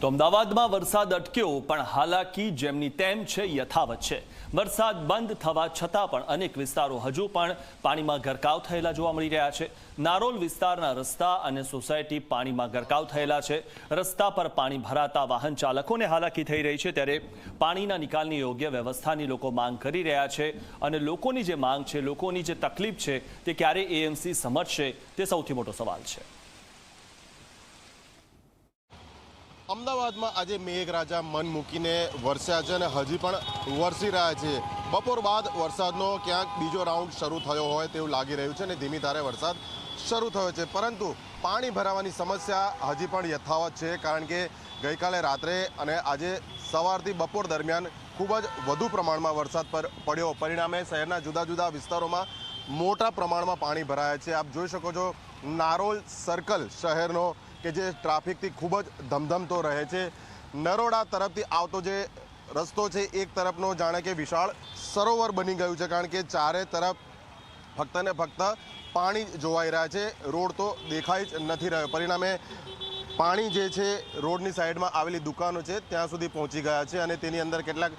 તો અમદાવાદમાં વરસાદ અટક્યો, પણ હાલાકી જેમની તેમ છે, યથાવત છે. વરસાદ બંધ થવા છતાં પણ અનેક વિસ્તારો હજુ પણ પાણીમાં ગરકાવ થયેલા જોવા મળી રહ્યા છે. નારોલ વિસ્તારના રસ્તા અને સોસાયટી પાણીમાં ગરકાવ થયેલા છે. રસ્તા પર પાણી ભરાતા વાહન ચાલકોને હાલાકી થઈ રહી છે. ત્યારે પાણીના નિકાલની યોગ્ય વ્યવસ્થાની લોકો માંગ કરી રહ્યા છે અને લોકોની જે માંગ છે, લોકોની જે તકલીફ છે, તે ક્યારે એએમસી સમજશે, તે સૌથી મોટો સવાલ છે. અમદાવાદમાં આજે મેઘરાજા મન મૂકીને વરસ્યા છે અને હજી પણ વરસી રહ્યા છે. બપોર બાદ વરસાદનો ક્યાંક બીજો રાઉન્ડ શરૂ થયો હોય તેવું લાગી રહ્યું છે અને ધીમી ધારે વરસાદ શરૂ થયો છે. પરંતુ પાણી ભરાવાની સમસ્યા હજી પણ યથાવત છે કારણ કે ગઈકાલે રાત્રે અને આજે સવારથી બપોર દરમિયાન ખૂબ જ વધુ પ્રમાણમાં વરસાદ પર પડ્યો. પરિણામે શહેરના જુદા જુદા વિસ્તારોમાં મોટા પ્રમાણમાં પાણી ભરાયા છે. આપ જોઈ શકો છો, નારોલ સર્કલ શહેરનો કે જે ટ્રાફિકથી ખૂબ જ ધમધમતો રહે છે. નરોડા તરફથી આવતો જે રસ્તો છે, એક તરફનો જાણે કે વિશાળ સરોવર બની ગયું છે, કારણ કે ચારે તરફ ફક્ત ને ફક્ત પાણી જોવાઈ રહ્યા છે. રોડ તો દેખાઈ જ નથી રહ્યો. પરિણામે પાણી જે છે, રોડની સાઈડમાં આવેલી દુકાનો છે, ત્યાં સુધી પહોંચી ગયા છે અને તેની અંદર કેટલાક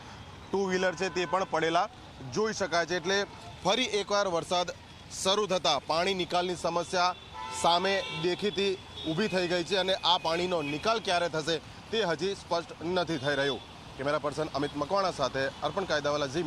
ટુ વ્હીલર છે તે પણ પડેલા જોઈ શકાય છે. એટલે ફરી એકવાર વરસાદ શરૂ થતાં પાણી નિકાલની સમસ્યા સામે દેખીતી ઊભી થઈ ગઈ છે અને આ પાણીનો નિકાલ ક્યારે થશે તે હજી સ્પષ્ટ નથી થઈ રહ્યું. કેમેરા પર્સન અમિત મકવાણા સાથે અર્પણ કાયદાવાલા ઝી